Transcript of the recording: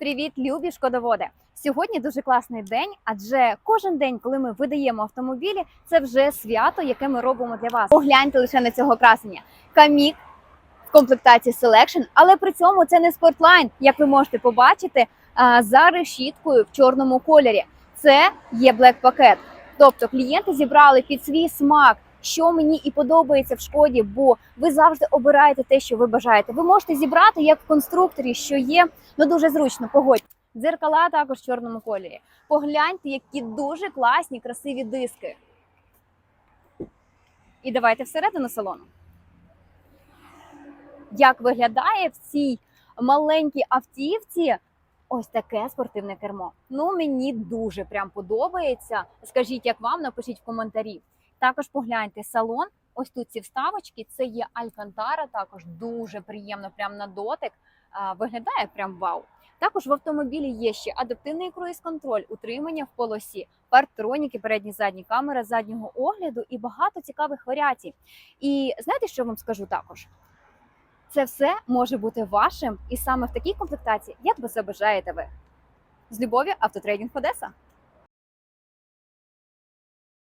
Привіт, любі шкодоводи! Сьогодні дуже класний день, адже кожен день, коли ми видаємо автомобілі, це вже свято, яке ми робимо для вас. Погляньте лише на цього красення. Камік в комплектації Selection, але при цьому це не спортлайн, як ви можете побачити, за решіткою в чорному кольорі. Це є Black пакет. Тобто клієнти зібрали під свій смак. Що мені і подобається в шкоді, бо ви завжди обираєте те, що ви бажаєте. Ви можете зібрати як в конструкторі, що є ну дуже зручно. Погодь. Дзеркала також в чорному кольорі. Погляньте, які дуже класні, красиві диски. І давайте всередину салону. Як виглядає в цій маленькій автівці ось таке спортивне кермо? Ну, мені дуже прям подобається. Скажіть, як вам, напишіть в коментарі. Також погляньте салон. Ось тут ці вставочки. Це є Алькантара, також дуже приємно, прям на дотик. Виглядає прям вау. Також в автомобілі є ще адаптивний круїз-контроль, утримання в полосі, парктроніки, передні задні камери заднього огляду і багато цікавих варіацій. І знаєте, що вам скажу також? Це все може бути вашим і саме в такій комплектації, як ви себе бажаєте ви. З любов'ю, автотрейдинг Одеса.